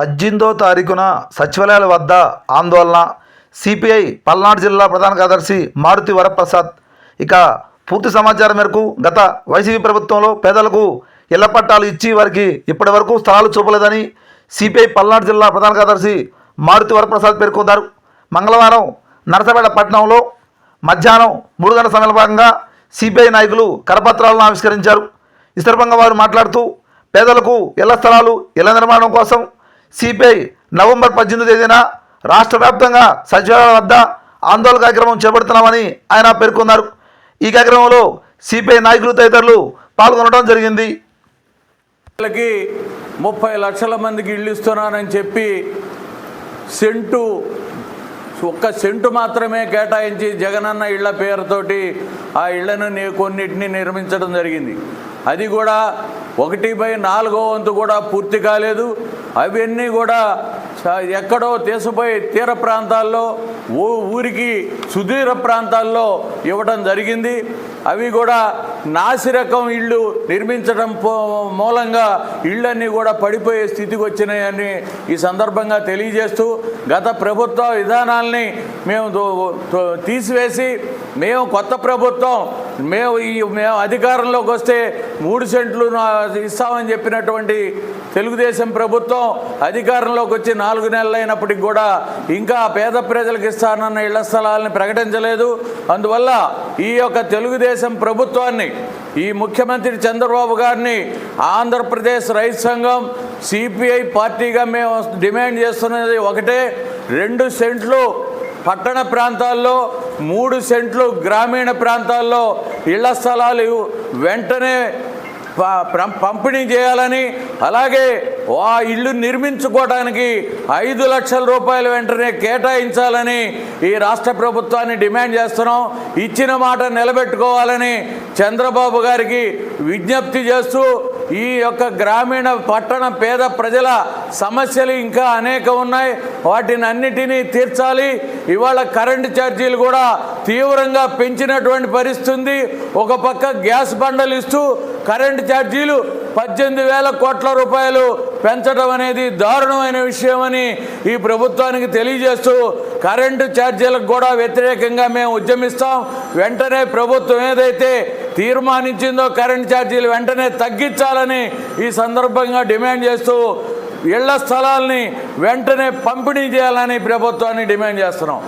పద్దెనిమిదో తారీఖున సచివాలయాల వద్ద ఆందోళన. సిపిఐ పల్నాడు జిల్లా ప్రధాన కార్యదర్శి మారుతి వరప్రసాద్. ఇక పూర్తి సమాచారం మేరకు గత వైసీపీ ప్రభుత్వంలో పేదలకు ఇళ్ళ పట్టాలు ఇచ్చి వారికి ఇప్పటి వరకు స్థలాలు చూపలేదని సిపిఐ పల్నాడు జిల్లా ప్రధాన కార్యదర్శి మారుతి వరప్రసాద్ పేర్కొన్నారు. మంగళవారం నరసపేట పట్టణంలో మధ్యాహ్నం మూడు గంటల సమయంలో భాగంగా సిపిఐ నాయకులు కరపత్రాలను ఆవిష్కరించారు. ఈ సందర్భంగా వారు మాట్లాడుతూ పేదలకు ఇళ్ళ స్థలాలు ఇళ్ళ నిర్మాణం కోసం సిపిఐ నవంబర్ పద్దెనిమిది తేదీన రాష్ట్ర వ్యాప్తంగా సచివాలయాల వద్ద ఆందోళన కార్యక్రమం చేపడుతున్నామని ఆయన పేర్కొన్నారు. ఈ కార్యక్రమంలో సిపిఐ నాయకులు తదితరులు పాల్గొనడం జరిగింది. వాళ్ళకి ముప్పై లక్షల మందికి ఇళ్ళు ఇస్తున్నానని చెప్పి సెంటు ఒక్క సెంటు మాత్రమే కేటాయించి జగనన్న ఇళ్ళ పేరుతోటి ఆ ఇళ్ళను కొన్నిటిని నిర్మించడం జరిగింది. అది కూడా ఒకటి బై నాలుగో వంతు కూడా పూర్తి కాలేదు. అవన్నీ కూడా ఎక్కడో తీసిపోయి తీర ప్రాంతాల్లో ఊ ఊరికి సుదీర ప్రాంతాల్లో ఇవ్వడం జరిగింది. అవి కూడా నాసిరకం ఇళ్ళు నిర్మించడం మూలంగా ఇళ్ళన్నీ కూడా పడిపోయే స్థితికి వచ్చినాయని ఈ సందర్భంగా తెలియజేస్తూ గత ప్రభుత్వ విధానాల్ని మేము తీసివేసి మేము కొత్త ప్రభుత్వం మేము ఈ మేము అధికారంలోకి వస్తే మూడు సెంట్లు ఇస్తామని చెప్పినటువంటి తెలుగుదేశం ప్రభుత్వం అధికారంలోకి వచ్చి నాలుగు నెలలు అయినప్పటికి కూడా ఇంకా పేద ప్రజలకు ఇస్తానన్న ఇళ్ళ స్థలాలను ప్రకటించలేదు. అందువల్ల ఈ యొక్క తెలుగుదేశం ప్రభుత్వాన్ని ఈ ముఖ్యమంత్రి చంద్రబాబు గారిని ఆంధ్రప్రదేశ్ రైతు సంఘం సిపిఐ పార్టీగా మేము డిమాండ్ చేస్తున్నది ఒకటే రెండు సెంట్లు పట్టణ ప్రాంతాల్లో మూడు సెంట్లు గ్రామీణ ప్రాంతాల్లో ఇళ్ళ స్థలాలు వెంటనే పంపిణీ చేయాలని అలాగే ఆ ఇల్లు నిర్మించుకోవడానికి ఐదు లక్షల రూపాయలు వెంటనే కేటాయించాలని ఈ రాష్ట్ర ప్రభుత్వాన్ని డిమాండ్ చేస్తున్నాం. ఇచ్చిన మాట నిలబెట్టుకోవాలని చంద్రబాబు గారికి విజ్ఞప్తి చేస్తూ ఈ యొక్క గ్రామీణ పట్టణ పేద ప్రజల సమస్యలు ఇంకా అనేక ఉన్నాయి. వాటిని అన్నిటినీ తీర్చాలి. ఇవాళ కరెంటు ఛార్జీలు కూడా తీవ్రంగా పెంచినటువంటి పరిస్థితి ఒక పక్క గ్యాస్ బండలు ఇస్తూ కరెంటు ఛార్జీలు పద్దెనిమిది వేల కోట్ల రూపాయలు పెంచడం అనేది దారుణమైన విషయమని ఈ ప్రభుత్వానికి తెలియజేస్తూ కరెంటు ఛార్జీలకు కూడా వ్యతిరేకంగా మేము ఉద్యమిస్తాం. వెంటనే ప్రభుత్వం ఏదైతే తీర్మానించిందో కరెంట్ ఛార్జీలు వెంటనే తగ్గించాలని ఈ సందర్భంగా డిమాండ్ చేస్తూ ఇళ్ళ స్థలాల్ని వెంటనే పంపిణీ చేయాలని ప్రభుత్వాన్ని డిమాండ్ చేస్తున్నాం.